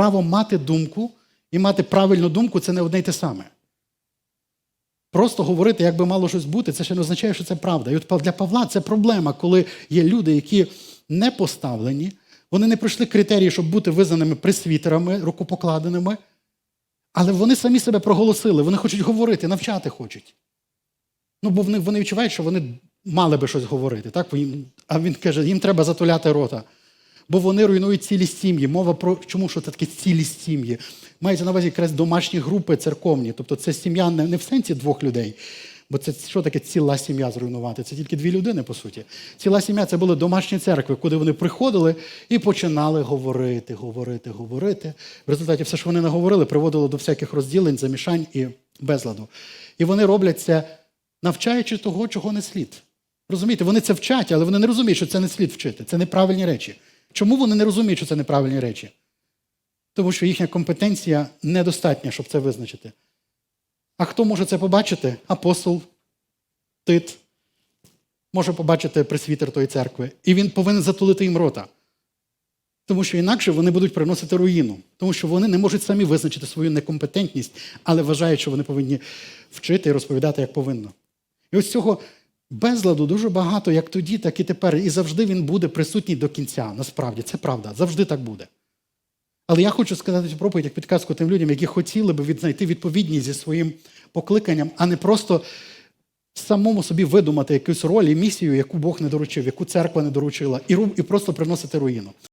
право мати думку і мати правильну думку це не одне й те саме. Просто говорити, як би мало щось бути, це ще не означає, що це правда. І от для Павла це проблема, коли є люди, які не поставлені, вони не пройшли критерії, щоб бути визнаними пресвітерами, рукопокладеними, але вони самі себе проголосили, вони хочуть говорити, навчати хочуть. Ну, бо вони, вони відчувають, що вони мали би щось говорити. Так? А він каже, їм треба затуляти рота. Бо вони руйнують цілі сім'ї. Мова про чому що це таке цілі сім'ї? Мається на увазі якраз домашні групи церковні. Тобто це сім'я не, в сенсі двох людей. Бо це що таке ціла сім'я зруйнувати? Це тільки дві людини, по суті. Ціла сім'я це були домашні церкви, куди вони приходили і починали говорити, говорити, говорити. В результаті все, що вони наговорили, приводило до всяких розділень, замішань і безладу. І вони роблять це, навчаючи того, чого не слід. Розумієте, вони це вчать, але вони не розуміють, що це не слід вчити. Це неправильні речі. Чому вони не розуміють, що це неправильні речі? Тому що їхня компетенція недостатня, щоб це визначити. А хто може це побачити? Апостол, Тит, може побачити пресвітер тої церкви. І він повинен затулити їм рота. Тому що інакше вони будуть приносити руїну. Тому що вони не можуть самі визначити свою некомпетентність, але вважають, що вони повинні вчити і розповідати, як повинно. І ось цього безладу дуже багато, як тоді, так і тепер. І завжди він буде присутній до кінця. Насправді, це правда, завжди так буде. Але я хочу сказати цю проповідь як підказку тим людям, які хотіли би віднайти відповідність зі своїм покликанням, а не просто самому собі видумати якусь роль і місію, яку Бог не доручив, яку церква не доручила, і просто приносити руїну.